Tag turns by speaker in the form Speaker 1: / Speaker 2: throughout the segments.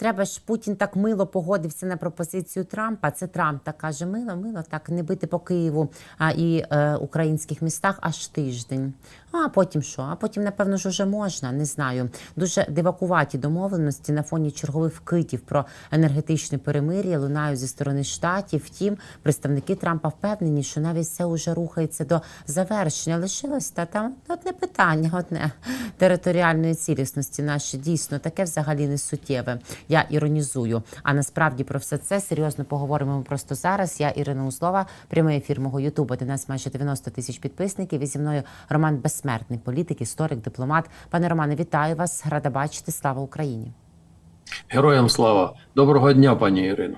Speaker 1: треба ж Путін так мило погодився на пропозицію Трампа. Це Трамп так каже: мило, мило, так не бити по Києву а, і е, українських містах аж тиждень. А потім що? А потім, напевно, ж уже можна, не знаю. Дуже дивакуваті домовленості на фоні чергових вкидів про енергетичне перемир'я лунають зі сторони штатів. Втім, представники Трампа впевнені, що навіть все уже рухається до завершення. Лишилось та там одне питання, одне територіальної цілісності. Наші дійсно таке взагалі не суттєве. Я іронізую. А насправді про все це серйозно поговоримо просто зараз. Я Ірина Услова, прямий ефір мого Ютуба, де нас майже 90 тисяч підписників. І зі мною Роман Безсмертний, політик, історик, дипломат. Пане Романе, вітаю вас. Рада бачити. Слава Україні.
Speaker 2: Героям слава. Доброго дня, пані Ірино.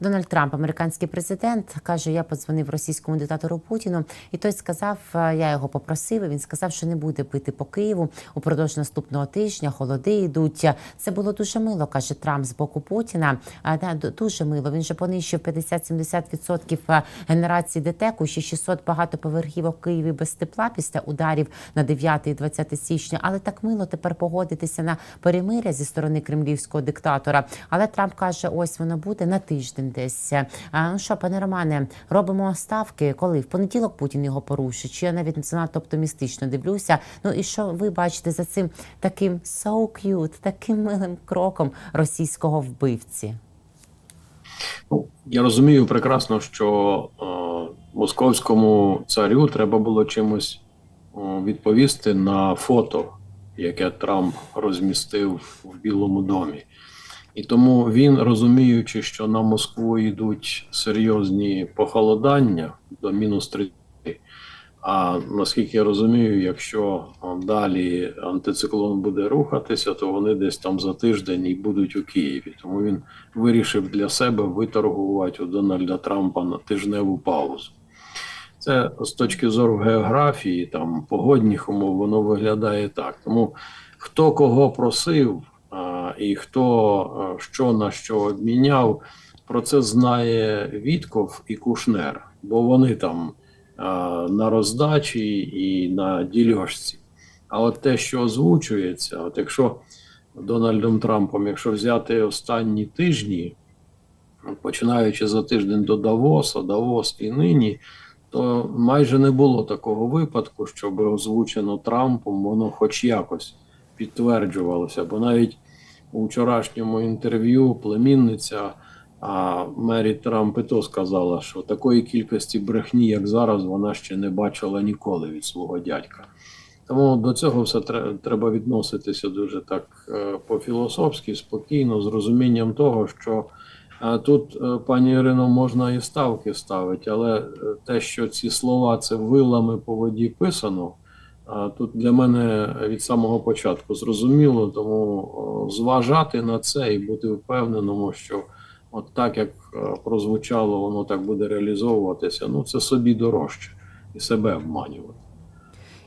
Speaker 1: Дональд Трамп, американський президент, каже: я подзвонив російському диктатору Путіну, і той сказав: е, я його попросив. Він сказав, що не буде бити по Києву упродовж наступного тижня. Холоди йдуть. Це було дуже мило, каже Трамп з боку Путіна. А да, дуже мило. Він же понищив 50-70% е, генерації ДТЕКу, ще 600 багатоповерхівок в Києві без тепла після ударів на 9 і 20 січня. Але так мило тепер погодитися на перемиря зі сторони кремлівського диктатора. Але Трамп каже: ось воно буде на тиждень А ну що, пане Романе, робимо ставки, коли в понеділок Путін його порушить? Чи я навіть занадто оптимістично дивлюся? Ну і що ви бачите за цим таким so cute, таким милим кроком російського вбивці?
Speaker 2: Ну, я розумію прекрасно, що е, московському царю треба було чимось е, відповісти на фото, яке Трамп розмістив в Білому домі. І тому він, розуміючи, що на Москву йдуть серйозні похолодання до мінус 30, а наскільки я розумію, якщо далі антициклон буде рухатися, то вони десь там за тиждень і будуть у Києві. Тому він вирішив для себе виторгувати у Дональда Трампа на тижневу паузу. Це з точки зору географії, там погодних умов, воно виглядає так. Тому хто кого просив, і хто що на що обміняв, про це знає Вітков і Кушнер, бо вони там на роздачі і на дільошці. А от те, що озвучується, от якщо Дональдом Трампом, якщо взяти останні тижні, починаючи за тиждень до Давоса, Давос і нині, то майже не було такого випадку, щоб озвучено Трампом, воно хоч якось підтверджувалося. Бо навіть у вчорашньому інтерв'ю племінниця а Мері Трамп то сказала, що такої кількості брехні, як зараз, вона ще не бачила ніколи від свого дядька. Тому до цього все тре- треба відноситися дуже так е, по-філософськи, спокійно, з розумінням того, що е, тут, е, пані Ірино, можна і ставки ставити, але те, що ці слова це вилами по воді писано, тут для мене від самого початку зрозуміло, тому зважати на це і бути впевненому, що от так як е, прозвучало, воно так буде реалізовуватися. Ну це собі дорожче і себе обманювати.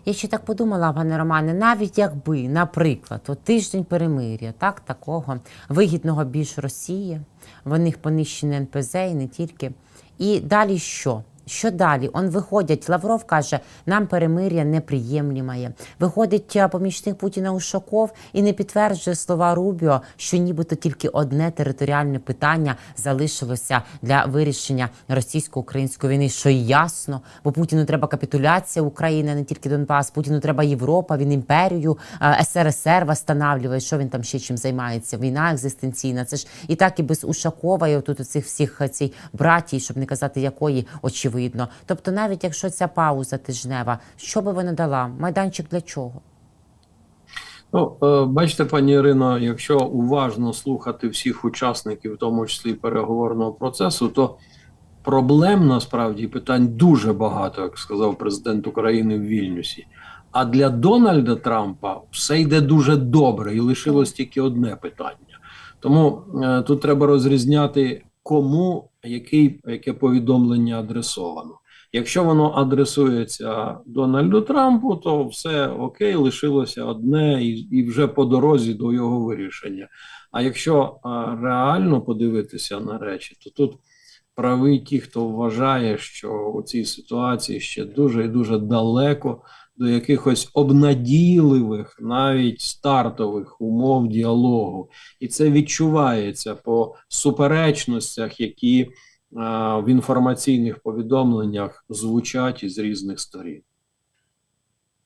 Speaker 1: Я ще так подумала, пане Романе, навіть якби, наприклад, от тиждень перемир'я, так, такого вигідного більш Росії, в них понищене НПЗ і не тільки. І далі що? Що далі? Он виходять, Лавров каже, нам перемир'я неприємлімає. Виходить помічник Путіна Ушаков і не підтверджує слова Рубіо, що нібито тільки одне територіальне питання залишилося для вирішення російсько-української війни, що ясно, бо Путіну треба капітуляція України, не тільки Донбас. Путіну треба Європа, він імперію СРСР восстанавлює. Що він там ще чим займається? Війна екзистенційна. Це ж і так і без Ушакова, і отут цих всіх цій братій, щоб не казати якої, очевидно. Тобто, навіть якщо ця пауза тижнева, що би вона дала? Майданчик для чого?
Speaker 2: Ну, е, бачите, пані Ірино, якщо уважно слухати всіх учасників, в тому числі переговорного процесу, то проблем насправді питань дуже багато, як сказав президент України в Вільнюсі. А для Дональда Трампа все йде дуже добре, і лишилось тільки одне питання. Тому е, тут треба розрізняти, кому який, яке повідомлення адресовано. Якщо воно адресується Дональду Трампу, то все окей, лишилося одне і, і вже по дорозі до його вирішення. А якщо реально подивитися на речі, то тут праві ті, хто вважає, що у цій ситуації ще дуже і дуже далеко до якихось обнадійливих, навіть стартових умов діалогу. І це відчувається по суперечностях, які в інформаційних повідомленнях звучать із різних сторін.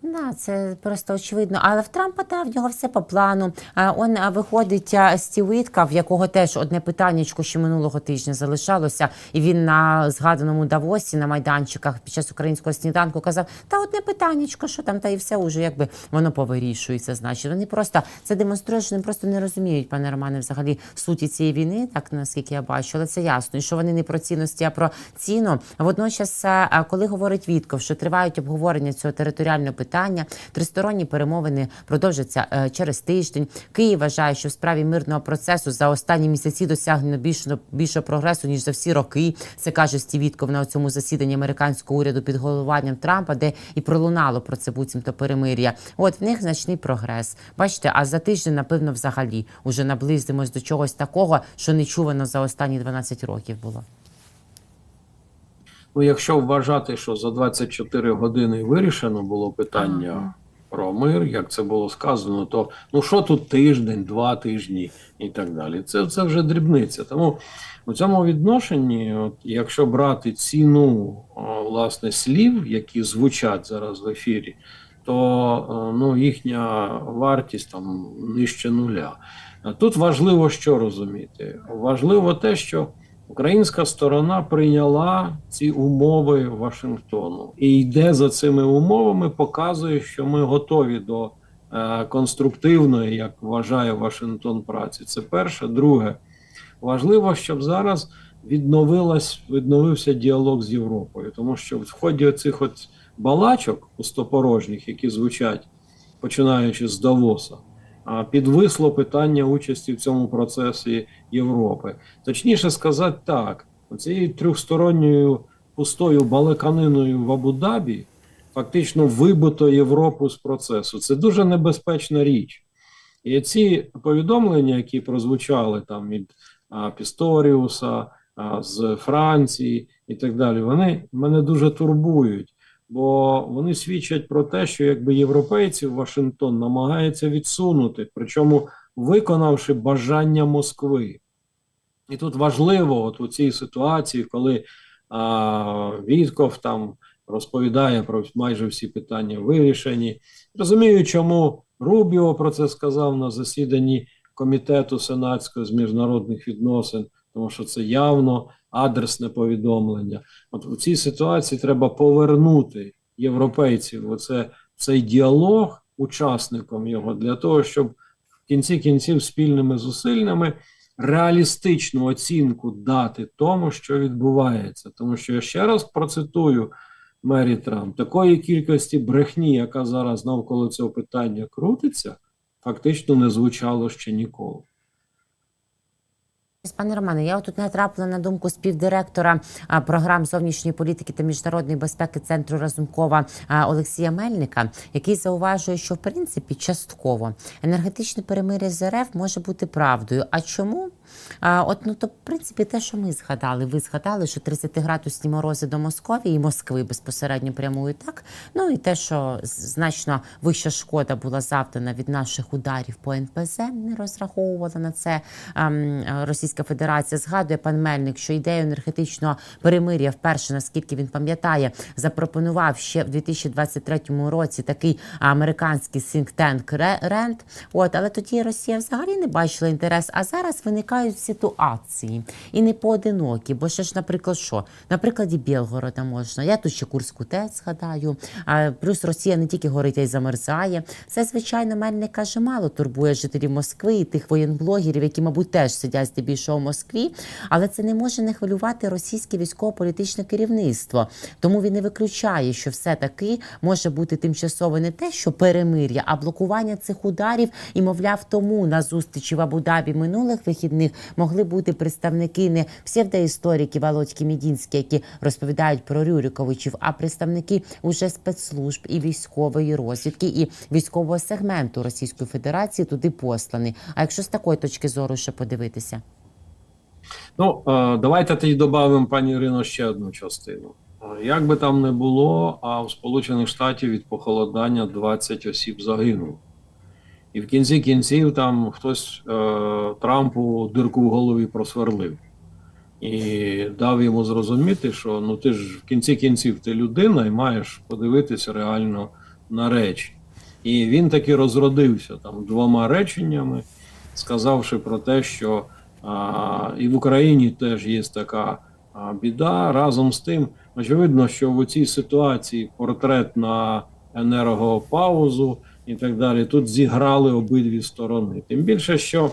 Speaker 1: Да, це просто очевидно. Але в Трампа да, в нього все по плану. Он виходить а, Стів в якого теж одне питаннячко ще минулого тижня залишалося, і він на згаданому Давосі на майданчиках під час українського сніданку казав: та одне питаннячко, що там, та і все уже якби воно повирішується. Значить, вони просто це демонструє, що вони просто не розуміють, пане Романе, взагалі суті цієї війни, так наскільки я бачу, але це ясно. І що вони не про цінності, а про ціну. Водночас, коли говорить Вітков, що тривають обговорення цього територіального питання, тристоронні перемовини продовжаться е, через тиждень. Київ вважає, що в справі мирного процесу за останні місяці досягнено більше більшого прогресу ніж за всі роки. Це каже Стів Вітков на цьому засіданні американського уряду під головуванням Трампа, де і пролунало про це буцімто перемир'я. От в них значний прогрес. Бачите, а за тиждень, напевно, взагалі уже наблизимось до чогось такого, що не чувано за останні 12 років було.
Speaker 2: Ну, якщо вважати, що за 24 години вирішено було питання
Speaker 1: Ага.
Speaker 2: про мир, як це було сказано, то ну що тут тиждень, два тижні і так далі. Це, це вже дрібниця. Тому у цьому відношенні, от, якщо брати ціну о, власне слів, які звучать зараз в ефірі, то е, ну, їхня вартість там нижче нуля. Тут важливо що розуміти. Важливо те, що Українська сторона прийняла ці умови Вашингтону і йде за цими умовами, показує, що ми готові до е, конструктивної, як вважає Вашингтон, праці. Це перше. Друге, важливо, щоб зараз відновилась, відновився діалог з Європою, тому що в ході цих от балачок пустопорожніх, які звучать, починаючи з Давоса, підвисло питання участі в цьому процесі Європи. Точніше сказати так, цією трьохсторонньою пустою балаканиною в Абу-Дабі фактично вибито Європу з процесу. Це дуже небезпечна річ. І ці повідомлення, які прозвучали там від а, Пісторіуса, а, з Франції і так далі, вони мене дуже турбують, бо вони свідчать про те, що якби європейців Вашингтон намагається відсунути, причому виконавши бажання Москви. І тут важливо, от у цій ситуації, коли а, Вітков там розповідає про майже всі питання вирішені. Розумію, чому Рубіо про це сказав на засіданні комітету сенатського з міжнародних відносин, тому що це явно адресне повідомлення. От у цій ситуації треба повернути європейців оце, цей діалог учасником його для того, щоб в кінці кінців спільними зусиллями реалістичну оцінку дати тому, що відбувається. Тому що я ще раз процитую Мері Трамп, такої кількості брехні, яка зараз навколо цього питання крутиться, фактично не звучало ще ніколи.
Speaker 1: Пане Романе, я тут натрапила на думку співдиректора програм зовнішньої політики та міжнародної безпеки центру Разумкова Олексія Мельника, який зауважує, що в принципі частково енергетичне перемир'я з РФ може бути правдою. А чому? От ну то в принципі те, що ми згадали. Ви згадали, що 30-градусні морози до Московії і Москви безпосередньо прямують так. Ну і те, що значно вища шкода була завдана від наших ударів по НПЗ, не розраховувала на це ем, Російська Федерація. Згадує пан Мельник, що ідею енергетичного перемир'я вперше, наскільки він пам'ятає, запропонував ще в 2023 році такий американський tank Ренд. От, але тоді Росія взагалі не бачила інтерес. А зараз виникають ситуації і не поодинокі. Бо ще ж, наприклад, що на прикладі Білгорода можна. Я тут ще Курську ТЕЦ згадаю. А плюс Росія не тільки горить, а й замерзає. Це звичайно Мельник каже, мало турбує жителів Москви і тих воєнблогерів, які, мабуть, теж сидять здебільшого в Москві. Але це не може не хвилювати російське військово-політичне керівництво. Тому він не виключає, що все таки може бути тимчасово не те, що перемир'я, а блокування цих ударів. І мовляв, тому на зустрічі в Абу-Дабі минулих вихідних могли бути представники не псевдоісторики Володьки Мідінські, які розповідають про Рюриковичів, а представники уже спецслужб і військової розвідки, і військового сегменту Російської Федерації туди послані. А якщо з такої точки зору ще подивитися?
Speaker 2: Ну, е, давайте тоді додамо, пані Ірино, ще одну частину. Е, Як би там не було, а в Сполучених Штатів від похолодання 20 осіб загинуло. І в кінці кінців там хтось е, Трампу дирку в голові просверлив. І дав йому зрозуміти, що ну ти ж в кінці кінців ти людина і маєш подивитися реально на речі. І він таки розродився там двома реченнями, сказавши про те, що і в Україні теж є така біда. Разом з тим, очевидно, що в цій ситуації портрет на енергопаузу і так далі тут зіграли обидві сторони. Тим більше, що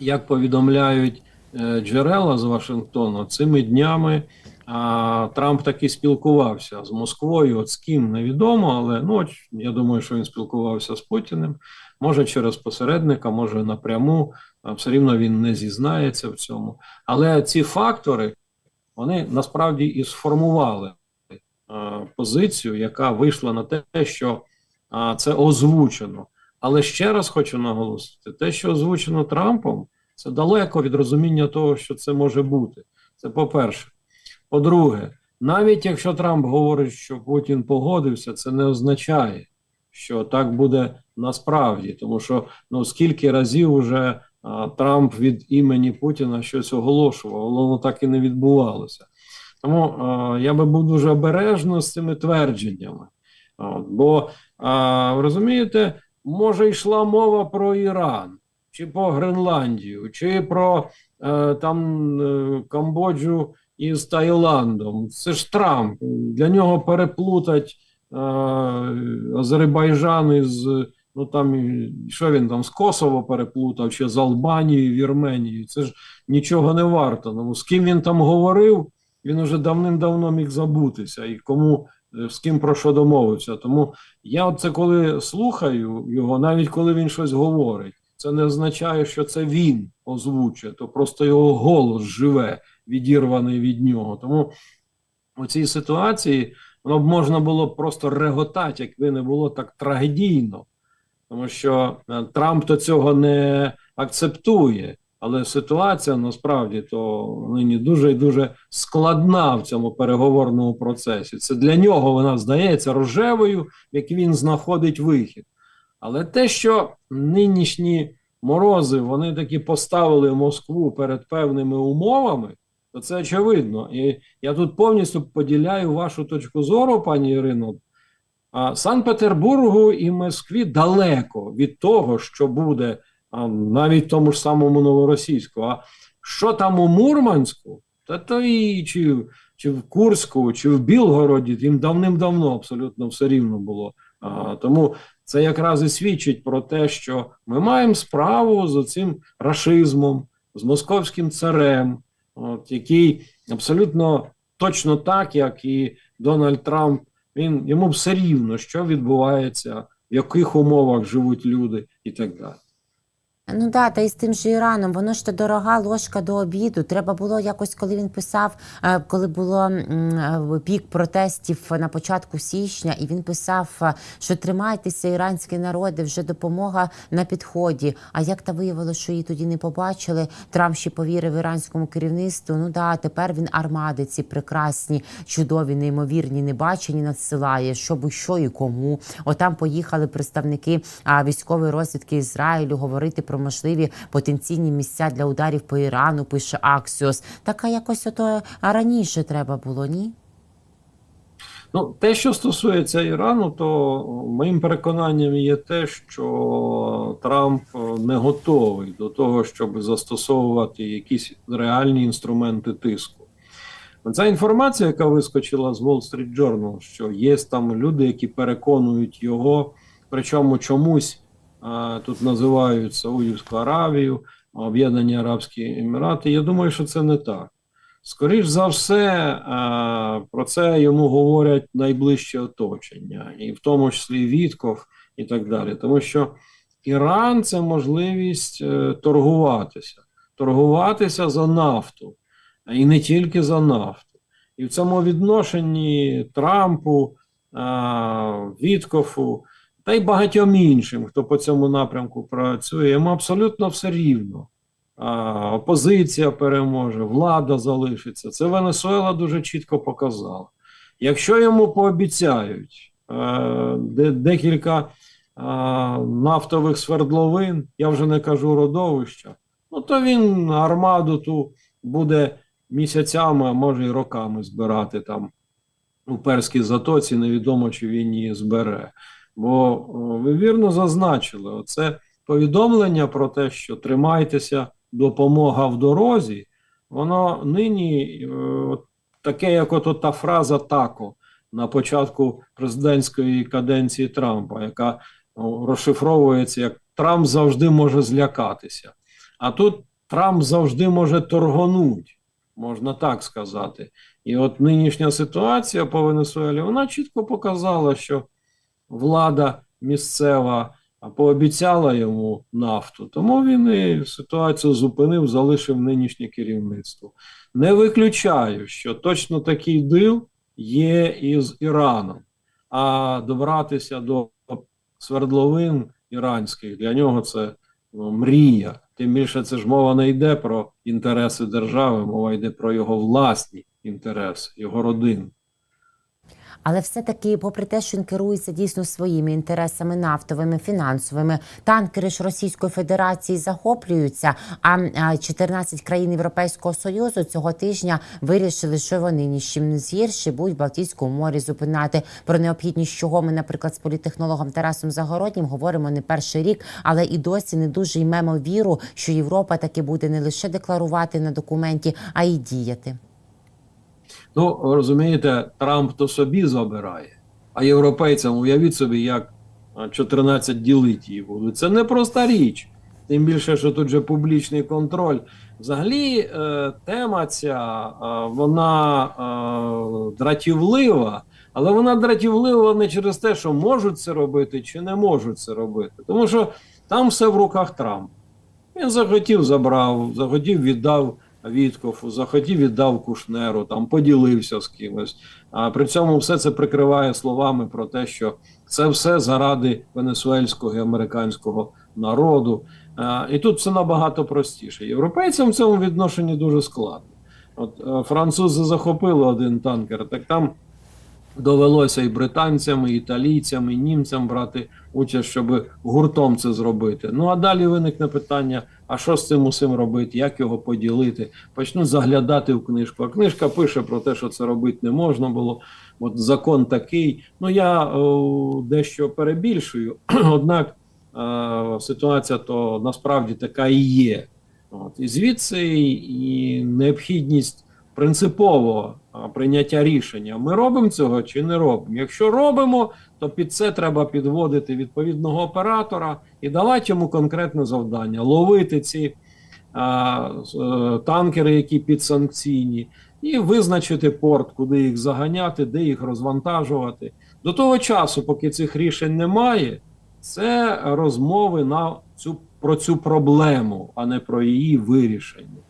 Speaker 2: як повідомляють е, джерела з Вашингтону, цими днями а, Трамп таки спілкувався з Москвою. От з ким невідомо, але ну я думаю, що він спілкувався з Путіним. Може через посередника, може напряму. Все рівно він не зізнається в цьому. Але ці фактори вони насправді і сформували позицію, яка вийшла на те, що це озвучено. Але ще раз хочу наголосити: те, що озвучено Трампом, це далеко від розуміння того, що це може бути. Це по-перше. По-друге, навіть якщо Трамп говорить, що Путін погодився, це не означає, що так буде насправді, тому що ну скільки разів вже а, Трамп від імені Путіна щось оголошував, але воно так і не відбувалося. Тому я би був дуже обережно з цими твердженнями. Бо розумієте, може йшла мова про Іран, чи про Гренландію, чи про е, там е, Камбоджу із Таїландом. Це ж Трамп. Для нього переплутать е, Азербайджан із ну там що він там з Косово переплутав, чи з Албанією, Вірменією. Це ж нічого не варто. Ну, з ким він там говорив, він уже давним-давно міг забутися і кому е, з ким про що домовився. Тому я це коли слухаю його, навіть коли він щось говорить, це не означає, що це він озвучує, то просто його голос живе, відірваний від нього. Тому у цій ситуації воно б можна було просто реготати, якби не було так трагедійно. Тому що е, Трамп то цього не акцептує. Але ситуація насправді то нині дуже і дуже складна в цьому переговорному процесі. Це для нього вона здається рожевою, якій він знаходить вихід. Але те, що нинішні морози вони таки поставили Москву перед певними умовами, то це очевидно. І я тут повністю поділяю вашу точку зору, пані Ірино. А Санкт-Петербургу і Москві далеко від того, що буде навіть тому ж самому новоросійську. А що там у Мурманську, та то і чи, чи в Курську, чи в Білгороді, їм давним-давно абсолютно все рівно було. А, тому це якраз і свідчить про те, що ми маємо справу з цим рашизмом, з московським царем, от, який абсолютно точно так, як і Дональд Трамп, він йому все рівно, що відбувається, в яких умовах живуть люди і так далі.
Speaker 1: Ну да, та і з тим же Іраном, воно ж то дорога ложка до обіду. Треба було якось, коли він писав, е, коли було е, пік протестів на початку січня, і він писав, е, що тримайтеся, іранські народи, вже допомога на підході. А як та виявилося, що її тоді не побачили? Трамп ще повірив іранському керівництву. Ну да, тепер він армади ці прекрасні, чудові, неймовірні, небачені надсилає, що би що і кому. Отам поїхали представники військової розвідки Ізраїлю говорити про можливі потенційні місця для ударів по Ірану. Пише Аксіос. Така якось ото раніше треба було, ні?
Speaker 2: Ну, те, що стосується Ірану, то моїм переконанням є те, що Трамп е, не готовий до того, щоб застосовувати якісь реальні інструменти тиску. Ця інформація, яка вискочила з Wall Street Journal, що є там люди, які переконують його, причому чомусь тут називають Саудівську Аравію, Об'єднані Арабські Емірати. Я думаю, що це не так. Скоріш за все, про це йому говорять найближче оточення, і в тому числі Вітков і так далі. Тому що Іран це можливість е, торгуватися, торгуватися за нафту, і не тільки за нафту. І в цьому відношенні Трампу, Віткофу та й багатьом іншим, хто по цьому напрямку працює, йому абсолютно все рівно. А, опозиція переможе, влада залишиться. Це Венесуела дуже чітко показала. Якщо йому пообіцяють е, де, декілька е, нафтових свердловин, я вже не кажу родовища, ну то він армаду ту буде місяцями, а може й роками збирати там у перській затоці, невідомо чи він її збере. Бо ви вірно зазначили, оце повідомлення про те, що тримайтеся, допомога в дорозі, воно нині е, таке, як от та фраза тако на початку президентської каденції Трампа, яка розшифровується як Трамп завжди може злякатися. А тут Трамп завжди може торгонуть, можна так сказати. І от нинішня ситуація по Венесуелі, вона чітко показала, що влада місцева пообіцяла йому нафту, тому він і ситуацію зупинив, залишив нинішнє керівництво. Не виключаю, що точно такий дил є із Іраном, а добратися до свердловин іранських для нього це ну, мрія. Тим більше це ж мова не йде про інтереси держави, мова йде про його власні інтереси, його родин.
Speaker 1: Але все-таки, попри те, що він керується дійсно своїми інтересами нафтовими, фінансовими, танкери ж Російської Федерації захоплюються. А а, 14 країн Європейського Союзу цього тижня вирішили, що вони ні з чим не згірші будуть в Балтійському морі зупинати. Про необхідність чого ми, наприклад, з політтехнологом Тарасом Загороднім говоримо не перший рік, але і досі не дуже ймемо віру, що Європа таки буде не лише декларувати на документі, а й діяти.
Speaker 2: Ну, розумієте, Трамп то собі забирає, а європейцям уявіть собі, як а, 14 ділить її будуть. Це не проста річ. Тим більше, що тут же публічний контроль. Взагалі, е, тема ця е, вона е, дратівлива, але вона дратівлива не через те, що можуть це робити чи не можуть це робити. Тому що там все в руках Трампа. Він захотів, забрав, захотів, віддав Віткофу, захотів, віддав Кушнеру, там поділився з кимось. А при цьому все це прикриває словами про те, що це все заради венесуельського і американського народу. А, і тут все набагато простіше. Європейцям в цьому відношенні дуже складно. От е, французи захопили один танкер, так там довелося і британцям, і італійцям, і німцям брати участь, щоб гуртом це зробити. Ну а далі виникне питання: а що з цим усім робити, як його поділити? Почнуть заглядати в книжку. А книжка пише про те, що це робити не можна було. От закон такий. Ну я о, дещо перебільшую, однак е, ситуація то насправді така і є. От і звідси і необхідність принципового а, прийняття рішення. Ми робимо цього чи не робимо? Якщо робимо, то під це треба підводити відповідного оператора і давати йому конкретне завдання: ловити ці а, е, танкери, які підсанкційні, і визначити порт, куди їх заганяти, де їх розвантажувати. До того часу, поки цих рішень немає, це розмови на цю про цю проблему, а не про її вирішення.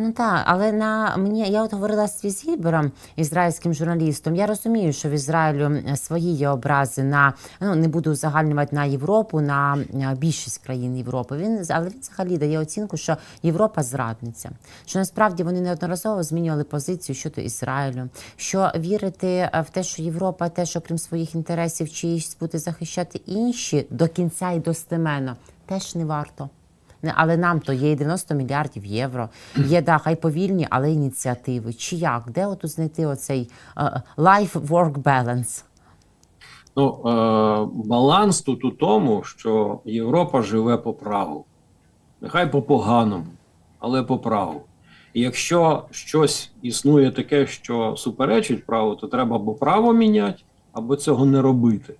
Speaker 1: Ну так, але на мені я от говорила з Твізібером, ізраїльським журналістом. Я розумію, що в Ізраїлю свої є образи на ну не буду узагальнювати на Європу, на е, більшість країн Європи. Він але він взагалі дає оцінку, що Європа зрадниця. Що насправді вони неодноразово змінювали позицію щодо Ізраїлю. Що вірити е, в те, що Європа теж, окрім своїх інтересів, чиїсь буде захищати інші до кінця і достеменно, теж не варто. Але нам то є і 90 мільярдів євро. Є да, хай повільні, але ініціативи. Чи як? Де отут знайти оцей е, life-work balance?
Speaker 2: Ну, е, баланс тут у тому, що Європа живе по праву. Нехай по поганому, але по праву. І якщо щось існує таке, що суперечить праву, то треба або право міняти, або цього не робити.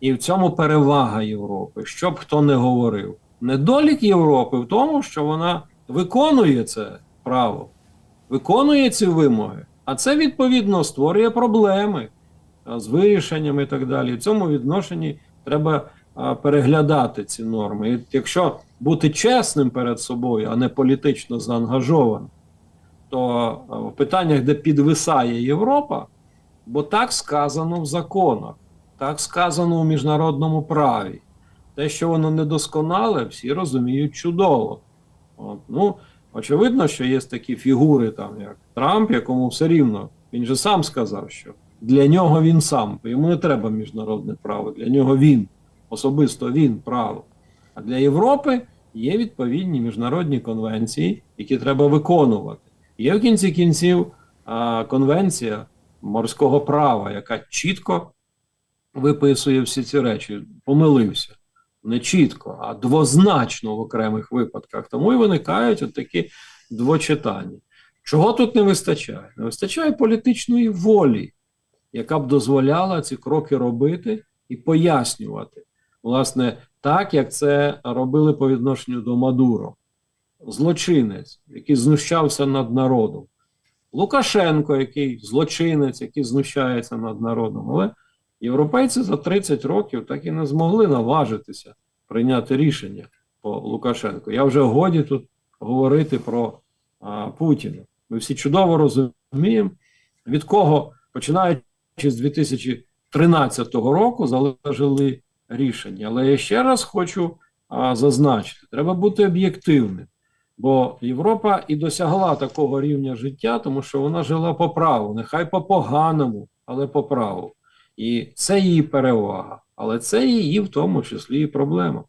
Speaker 2: І в цьому перевага Європи, що б хто не говорив. Недолік Європи в тому, що вона виконує це право, виконує ці вимоги, а це відповідно створює проблеми з вирішенням і так далі. В цьому відношенні треба переглядати ці норми. І якщо бути чесним перед собою, а не політично заангажованим, то в питаннях, де підвисає Європа, бо так сказано в законах, так сказано у міжнародному праві. Те, що воно недосконале, всі розуміють чудово. От, ну, очевидно, що є такі фігури, там, як Трамп, якому все рівно, Він же сам сказав, що для нього він сам, йому не треба міжнародне право, для нього він, особисто він право. А для Європи є відповідні міжнародні конвенції, які треба виконувати. Є в кінці кінців а, конвенція морського права, яка чітко виписує всі ці речі. Помилився. Не чітко, а двозначно в окремих випадках. Тому і виникають от такі двочитання. Чого тут не вистачає? Не вистачає політичної волі, яка б дозволяла ці кроки робити і пояснювати. Власне, так як це робили по відношенню до Мадуро. Злочинець, який знущався над народом. Лукашенко, який злочинець, який знущається над народом. Але європейці за 30 років так і не змогли наважитися прийняти рішення по Лукашенку. Я вже годі тут говорити про а, Путіна. Ми всі чудово розуміємо, від кого, починаючи з 2013 року, залежали рішення. Але я ще раз хочу а, зазначити: треба бути об'єктивним. Бо Європа і досягла такого рівня життя, тому що вона жила по праву, нехай по поганому, але по праву. І це її перевага, але це її в тому числі і проблема.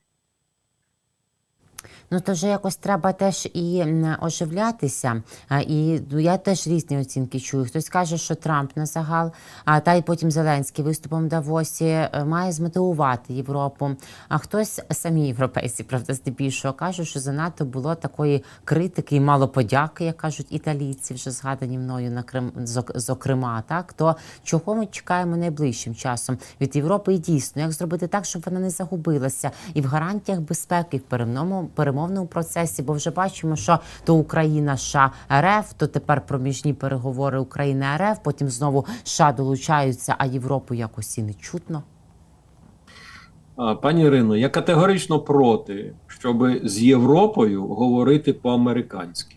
Speaker 1: Ну то вже якось треба теж і оживлятися. І ну, я теж різні оцінки чую. Хтось каже, що Трамп на загал, а та й потім Зеленський виступом Давосі е, має змотивувати Європу. А хтось самі європейці, правда, здебільшого кажуть, що занадто було такої критики і мало подяки, як кажуть італійці, вже згадані мною на Крим, зок- зокрема. Так то чого ми чекаємо найближчим часом від Європи? І дійсно, як зробити так, щоб вона не загубилася і в гарантіях безпеки, в перемовному перемовному процесі, бо вже бачимо, що то Україна США РФ, то тепер проміжні переговори Україна РФ, потім знову США долучаються, а Європу якось і не чутно.
Speaker 2: Пані Ірино, я категорично проти, щоб з Європою говорити по-американськи.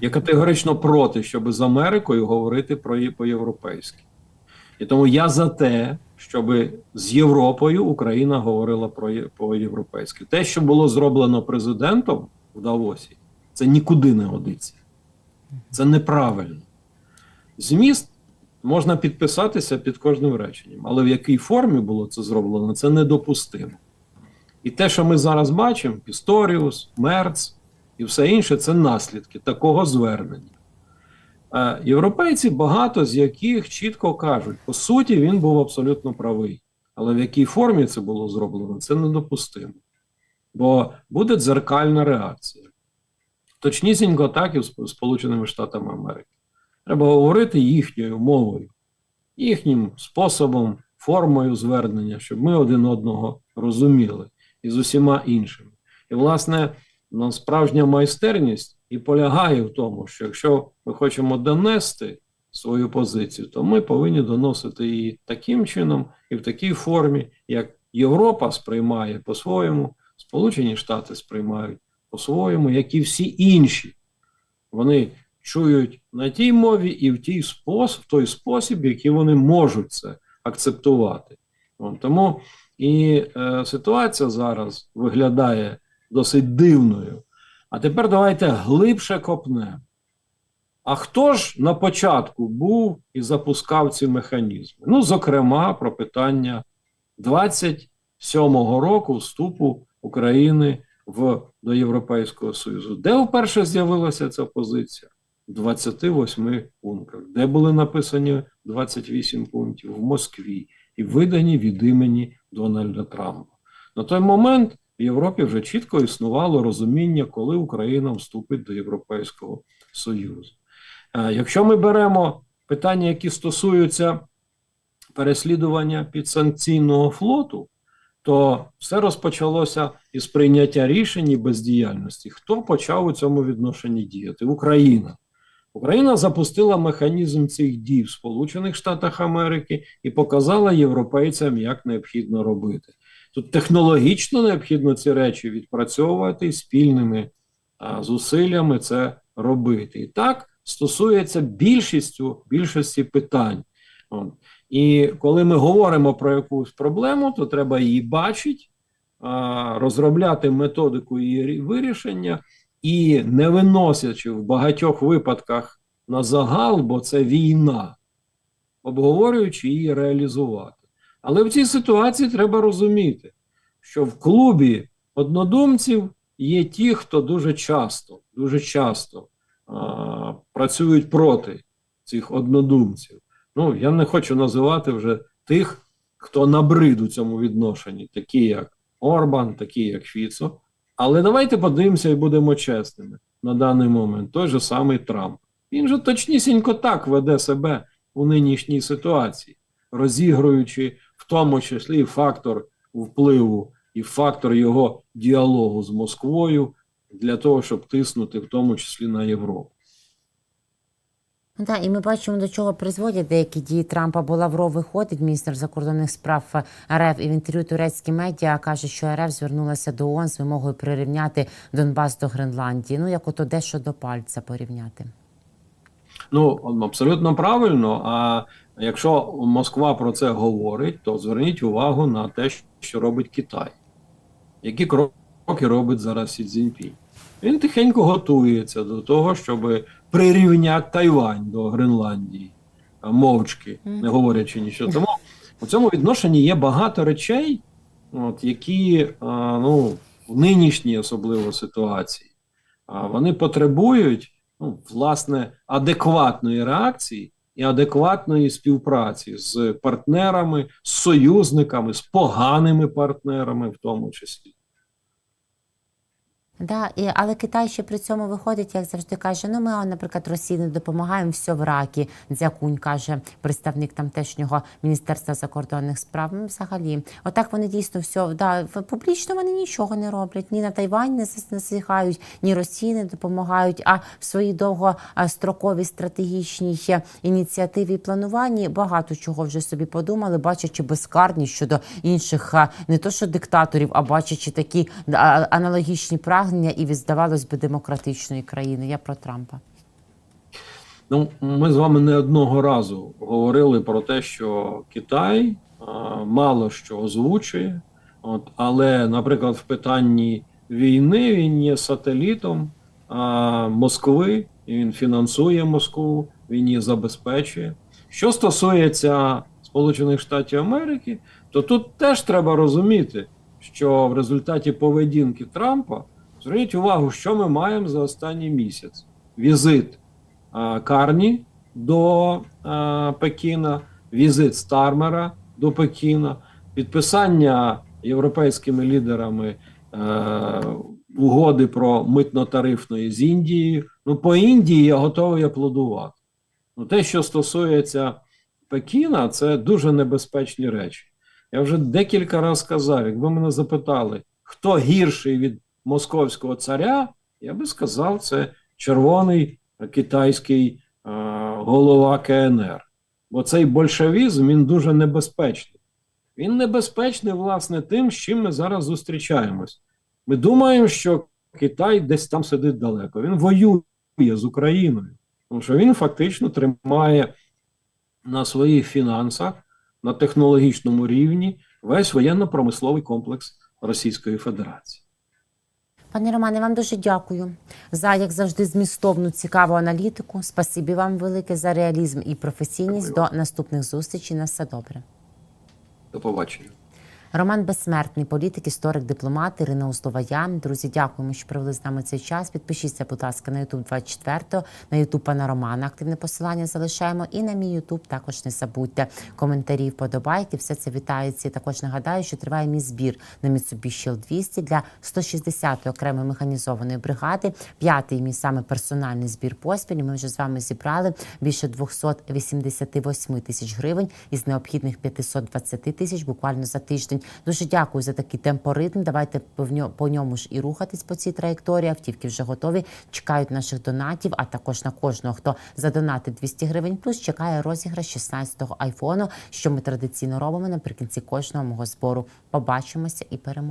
Speaker 2: Я категорично проти, щоб з Америкою говорити про по-європейськи. І тому я за те, щоб з Європою Україна говорила про по-європейськи. Те, що було зроблено президентом в Давосі, це нікуди не годиться. Це неправильно. Зміст можна підписатися під кожним реченням, але в якій формі було це зроблено, це недопустимо. І те, що ми зараз бачимо, Пісторіус, Мерц і все інше, це наслідки такого звернення. Європейці, багато з яких чітко кажуть, по суті, він був абсолютно правий. Але в якій формі це було зроблено, це недопустимо. Бо буде дзеркальна реакція. Точнісінько так і з Сполученими Штатами Америки. Треба говорити їхньою мовою, їхнім способом, формою звернення, щоб ми один одного розуміли і з усіма іншими. І, власне, ну, справжня майстерність і полягає в тому, що якщо ми хочемо донести свою позицію, то ми повинні доносити її таким чином і в такій формі, як Європа сприймає по-своєму, Сполучені Штати сприймають по-своєму, як і всі інші. Вони чують на тій мові і в, тій спосіб, в той спосіб, який вони можуть це акцептувати. Тому і е, ситуація зараз виглядає досить дивною. А тепер давайте глибше копнемо. А хто ж на початку був і запускав ці механізми? Ну, зокрема, про питання 27-го року вступу України в, до Європейського Союзу. Де вперше з'явилася ця позиція? В 28 пунктах. Де були написані 28 пунктів? В Москві і видані від імені Дональда Трампа. На той момент в Європі вже чітко існувало розуміння, коли Україна вступить до Європейського Союзу. Е, Якщо ми беремо питання, які стосуються переслідування підсанкційного флоту, то все розпочалося із прийняття рішень і бездіяльності. Хто почав у цьому відношенні діяти? Україна. Україна запустила механізм цих дій в Сполучених Штатах Америки і показала європейцям, як необхідно робити. Тут технологічно необхідно ці речі відпрацьовувати спільними зусиллями це робити. І так стосується більшістю більшості питань. І коли ми говоримо про якусь проблему, то треба її бачити, розробляти методику її вирішення і не виносячи в багатьох випадках на загал, бо це війна, обговорюючи її реалізувати. Але в цій ситуації треба розуміти, що в клубі однодумців є ті, хто дуже часто, дуже часто а, працюють проти цих однодумців. Ну, я не хочу називати вже тих, хто набрид у цьому відношенні, такі як Орбан, такі як Фіцо. Але давайте подивимося і будемо чесними на даний момент. Той же самий Трамп. Він же точнісінько так веде себе у нинішній ситуації, розігруючи тому числі фактор впливу, і фактор його діалогу з Москвою для того, щоб тиснути в тому числі на Європу.
Speaker 1: Ну, Так, і ми бачимо, до чого призводять деякі дії Трампа, бо Лавров виходить, міністр закордонних справ РФ, і в інтерв'ю турецькі медіа каже, що РФ звернулася до ООН з вимогою прирівняти Донбас до Гренландії. Ну, як ото дещо до пальця порівняти.
Speaker 2: Ну, абсолютно правильно. А якщо Москва про це говорить, то зверніть увагу на те, що робить Китай. Які кроки робить зараз Сі Цзіньпінь? Він тихенько готується до того, щоб прирівняти Тайвань до Гренландії, мовчки, не говорячи нічого. Тому у цьому відношенні є багато речей, от, які ну, в нинішній особливо ситуації вони потребують ну, власне адекватної реакції і адекватної співпраці з партнерами, з союзниками, з поганими партнерами, в тому числі.
Speaker 1: Да, і, але Китай ще при цьому виходить, як завжди каже: ну ми, наприклад, Росії не допомагаємо, все в ракі. Дзякунь каже представник тамтешнього міністерства закордонних справ. Ну, взагалі, отак вони дійсно все да, публічно вони нічого не роблять. Ні на Тайвань не зас- ні Росії не допомагають. А в своїй довгостроковій стратегічній ще ініціативі і плануванні багато чого вже собі подумали, бачачи безкарність щодо інших не то що диктаторів, а бачачи такі аналогічні прагнення і здавалось би демократичної країни. Я про Трампа.
Speaker 2: Ну, ми з вами не одного разу говорили про те, що Китай а, мало що озвучує, от, але, наприклад, в питанні війни він є сателітом а, Москви, і він фінансує Москву, він її забезпечує. Що стосується Сполучених Штатів Америки, то тут теж треба розуміти, що в результаті поведінки Трампа зверніть увагу, що ми маємо за останній місяць: візит а, Карні до а, Пекіна, візит Стармера до Пекіна, підписання європейськими лідерами е, угоди про митно-тарифної з Індією. Ну, по Індії я готовий аплодувати. Ну, те, що стосується Пекіна, це дуже небезпечні речі. Я вже декілька разів сказав, якби мене запитали, хто гірший від московського царя, я би сказав, це червоний китайський е, голова КНР. Бо цей большевізм він дуже небезпечний. Він небезпечний, власне, тим, з чим ми зараз зустрічаємось. Ми думаємо, що Китай десь там сидить далеко. Він воює з Україною, тому що він фактично тримає на своїх фінансах, на технологічному рівні весь воєнно-промисловий комплекс Російської Федерації.
Speaker 1: Пане Романе, вам дуже дякую за, як завжди, змістовну цікаву аналітику. Спасибі вам велике за реалізм і професійність.
Speaker 2: Дякую
Speaker 1: До наступних зустрічей. На все добре.
Speaker 2: До побачення.
Speaker 1: Роман Безсмертний, політик, історик, дипломат Ірина Устова-Я. Друзі, дякуємо, що провели з нами цей час. Підпишіться, будь ласка, на YouTube 24, на YouTube пана Романа. Активне посилання залишаємо. І на мій YouTube також не забудьте коментарі, вподобайки. Все це вітається. І також нагадаю, що триває мій збір на Mitsubishi L200 для 160-ї окремої механізованої бригади. П'ятий мій саме персональний збір поспіль. Ми вже з вами зібрали більше 288 тисяч гривень із необхідних 520 тисяч буквально за тиждень. Дуже дякую за такий темпоритм. Давайте по ньому ж і рухатись по цій траєкторії. Автівки вже готові. Чекають наших донатів. А також на кожного, хто задонатить 200 гривень. Плюс чекає розіграш 16-го айфону, що ми традиційно робимо наприкінці кожного мого збору. Побачимося і переможемо.